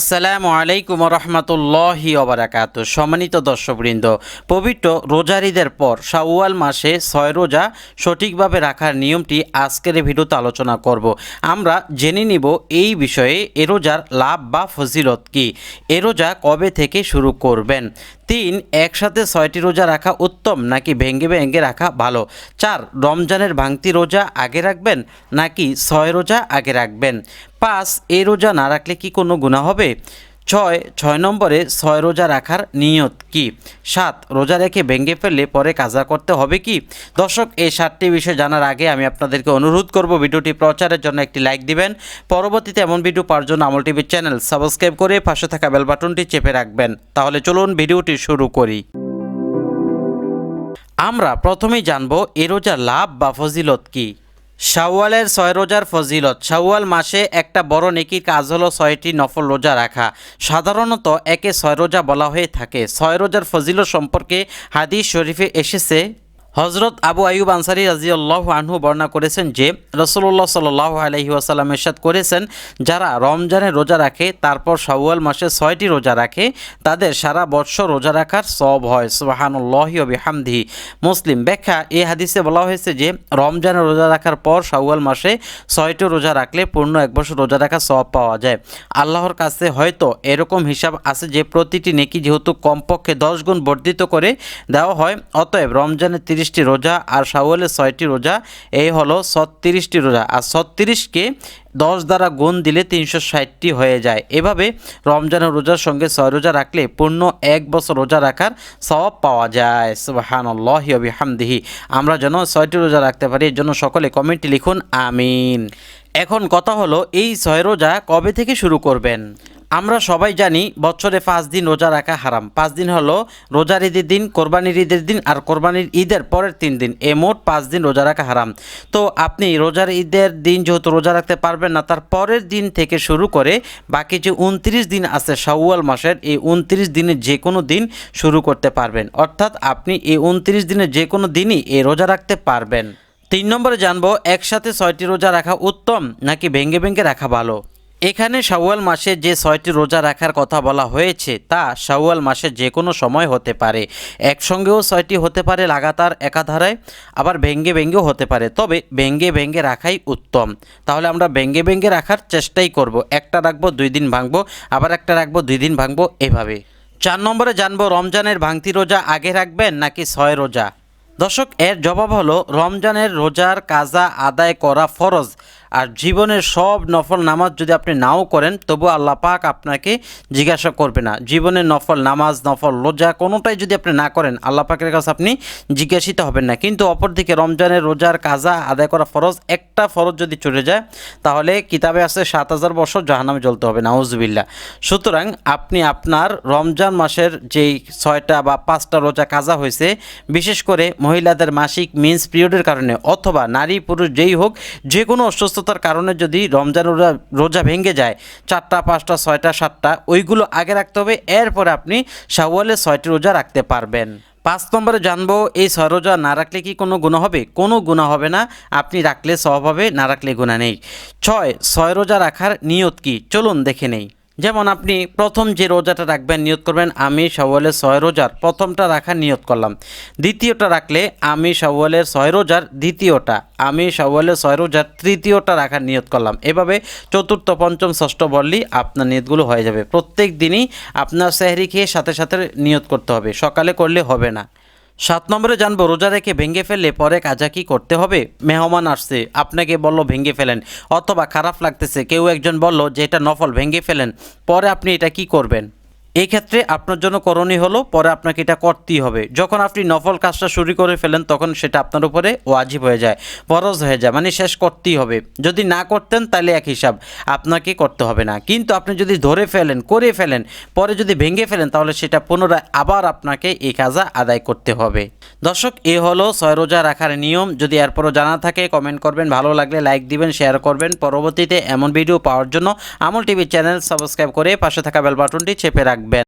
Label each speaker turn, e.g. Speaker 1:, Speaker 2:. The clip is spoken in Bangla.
Speaker 1: আসসালামু আলাইকুম রহমতুল্লাহি ওবরাকাত। সম্মানিত দর্শকবৃন্দ, পবিত্র রোজারিদের পর শাওয়াল মাসে ছয় রোজা সঠিকভাবে রাখার নিয়মটি আজকের ভিডিওতে আলোচনা করব। আমরা জেনে নিব এই বিষয়ে এ রোজার লাভ বা ফজিলত কী, এ রোজা কবে থেকে শুরু করবেন। তিন, একসাথে ছয়টি রোজা রাখা উত্তম নাকি ভেঙ্গে ভেঙ্গে রাখা ভালো? চার, রমজানের ভাঙতি রোজা আগে রাখবেন নাকি ছয় রোজা আগে রাখবেন? পাঁচ, এই রোজা না রাখলে কি কোনো গুণা হবে? ছয় ছয় নম্বরে ছয় রোজা রাখার নিয়ত কি? সাত, রোজা রেখে ভেঙে ফেললে পরে কাজা করতে হবে কি? দর্শক, এই সাতটি বিষয় জানার আগে আমি আপনাদেরকে অনুরোধ করব ভিডিওটি প্রচারের জন্য একটি লাইক দিবেন। পরবর্তীতে এমন ভিডিও পাওয়ার জন্য আমল টিভির চ্যানেল সাবস্ক্রাইব করে পাশে থাকা বেল বাটনটি চেপে রাখবেন। তাহলে চলুন ভিডিওটি শুরু করি। আমরা প্রথমেই জানব, এ রোজার লাভ বা ফজিলত কি? শাওয়ালের ছয় রোজার ফজিলত। শাওয়াল মাসে একটা বড় নেকির কাজ হলো ছয়টি নফল রোজা রাখা। সাধারণত একে ছয় রোজা বলা হয়ে থাকে। ছয় রোজার ফজিলত সম্পর্কে হাদিস শরীফে এসেছে হজরত আবু আয়ুব আনসারি রাজিউল্লাহ আনহু বর্ণনা করেছেন যে রসুল্লাহ সাল্লাহ আলহি আসাল্লাম এরশাদ করেছেন, যারা রমজানে রোজা রাখে, তারপর শাওয়াল মাসে ছয়টি রোজা রাখে, তাদের সারা বৎসর রোজা রাখার সব হয়। সুবাহানুল্লাহি বিহামদিহি। মুসলিম ব্যাখ্যা, এ হাদিসে বলা হয়েছে যে, রমজানে রোজা রাখার পর শাওয়াল মাসে ছয়টি রোজা রাখলে পূর্ণ এক বছর রোজা রাখার সব পাওয়া যায়। আল্লাহর কাছে হয়তো এরকম হিসাব আছে যে, প্রতিটি নেকি যেহেতু কমপক্ষে দশ গুণ বর্ধিত করে দেওয়া হয়, অতএব রমজানের তিরিশটি রোজা আর শাওয়ালের ছয়টি রোজা, এই হলো ছত্রিশটি রোজা। আর ছত্রিশকে দশ দ্বারা গুণ দিলে তিনশো ষাটটি হয়ে যায়। এভাবে রমজানের রোজার সঙ্গে ছয় রোজা রাখলে পূর্ণ এক বছর রোজা রাখার সওয়াব পাওয়া যায়। সুবাহান আল্লাহি হামদিহি আমরা যেন ছয়টি রোজা রাখতে পারি, এর জন্য সকলে কমেন্টে লিখুন, আমিন। এখন কথা হলো, এই ছয় রোজা কবে থেকে শুরু করবেন? আমরা সবাই জানি বছরে পাঁচ দিন রোজা রাখা হারাম। পাঁচ দিন হলো রোজার ঈদের দিন, কোরবানির ঈদের দিন আর কোরবানির ঈদের পরের তিন দিন। এ মোট পাঁচ দিন রোজা রাখা হারাম। তো আপনি রোজার ঈদের দিন যেহেতু রোজা রাখতে পারবেন না, তার পরের দিন থেকে শুরু করে বাকি যে উনত্রিশ দিন আছে শাওয়াল মাসের, এই উনত্রিশ দিনের যে কোনো দিন শুরু করতে পারবেন। অর্থাৎ আপনি এই উনত্রিশ দিনের যে কোনো দিনই এই রোজা রাখতে পারবেন। তিন নম্বরে জানব, একসাথে ছয়টি রোজা রাখা উত্তম নাকি ভেঙ্গে ভেঙ্গে রাখা ভালো? এখানে শাওয়াল মাসে যে ছয়টি রোজা রাখার কথা বলা হয়েছে, তা শাওয়াল মাসে যে কোনো সময় হতে পারে। একসঙ্গেও ছয়টি হতে পারে লাগাতার একাধারায়, আবার ভেঙ্গে ভেঙ্গেও হতে পারে। তবে ভেঙ্গে ভেঙ্গে রাখাই উত্তম। তাহলে আমরা ভেঙ্গে ভেঙ্গে রাখার চেষ্টাই করব। একটা রাখব, দুই দিন ভাঙবো, আবার একটা রাখব, দুই দিন ভাঙবো, এভাবে। চার নম্বরে জানব, রমজানের ভাঙতি রোজা আগে রাখবেন নাকি ছয় রোজা? দর্শক, এর জবাব হলো, রমজানের রোজার কাজা আদায় করা ফরজ। আর জীবনের সব নফল নামাজ যদি আপনি নাও করেন তবু আল্লাহ পাক আপনাকে জিজ্ঞাসা করবে না। জীবনের নফল, নামাজ, নফল, রোজা কোনোটাই যদি আপনি না করেন, আল্লাহ পাকের কাছে আপনি জিজ্ঞাসিত হবেন না। কিন্তু অপরদিকে রমজানের রোজার কাজা আদায় করা ফরজ, একটা ফরজ যদি চলে যায়, তাহলে কিতাবে আছে সাত হাজার বছর জাহান্নামে জ্বলতে হবে নাউজবিল্লা সুতরাং আপনি আপনার রমজান মাসের যেই ছয়টা বা পাঁচটা রোজা কাজা হয়েছে, বিশেষ করে মহিলাদের মাসিক মিন্স পিরিয়ডের কারণে, অথবা নারী পুরুষ যেই হোক যে কোনো অসুস্থতার কারণে যদি রমজান রোজা রোজা ভেঙে যায়, চারটা, পাঁচটা, ছয়টা, সাতটা, ওইগুলো আগে রাখতে হবে, এরপরে আপনি শাওয়ালে ছয়টি রোজা রাখতে পারবেন। পাঁচ নম্বরে জানব, এই ছয় রোজা না রাখলে কি কোনো গুণা হবে? কোনো গুণা হবে না, আপনি রাখলে সব হবে, না রাখলে গুণা নেই। ছয় ছয় রোজা রাখার নিয়ত কি? চলুন দেখে নেই। যেমন আপনি প্রথম যে রোজাটা রাখবেন, নিয়ত করবেন, আমি শাওয়ালের ছয় রোজার প্রথমটা রাখার নিয়ত করলাম। দ্বিতীয়টা রাখলে আমি শাওয়ালের ছয় রোজার দ্বিতীয়টা, আমি শাওয়ালের ছয় রোজার তৃতীয়টা রাখার নিয়ত করলাম। এভাবে চতুর্থ, পঞ্চম, ষষ্ঠ বললেই আপনার নিয়তগুলো হয়ে যাবে। প্রত্যেক দিনই আপনার সেহরি খেয়ে সাথে সাথে নিয়ত করতে হবে। সকালে করলে হবে না। সাত নম্বরে জানব, রোজা রেখে ভেঙে ফেললে পরে কাজা কি করতে হবে? মেহমান আসছে, আপনাকে বলল ভেঙে ফেলেন, অথবা খারাপ লাগতেছে, কেউ একজন বলল যে এটা নফল, ভেঙে ফেলেন, পরে আপনি এটা কি করবেন? এই ক্ষেত্রে আপনার জন্য করণীয় হলো, পরে আপনাকে এটা করতেই হবে। যখন আপনি নফল কাজটা শুরু করে ফেলেন, তখন সেটা আপনার উপরে ওয়াজিব হয়ে যায়, ফরজ হয়ে যায় মানে শেষ করতেই হবে। যদি না করতেন, তাহলে এক হিসাব আপনাকে করতে হবে না। কিন্তু আপনি যদি ধরে ফেলেন, করে ফেলেন, পরে যদি ভেঙে ফেলেন, তাহলে সেটা পুনরায় আবার আপনাকে এই কাজা আদায় করতে হবে। দর্শক, এ হলো ছয় রোজা রাখার নিয়ম। যদি এরপরও জানা থাকে কমেন্ট করবেন। ভালো লাগলে লাইক দিবেন শেয়ার করবেন। পরবর্তীতে এমন ভিডিও পাওয়ার জন্য আমল টিভি চ্যানেল সাবস্ক্রাইব করে পাশে থাকা বেল বাটনটি চেপে রাখবেন। nagbenta.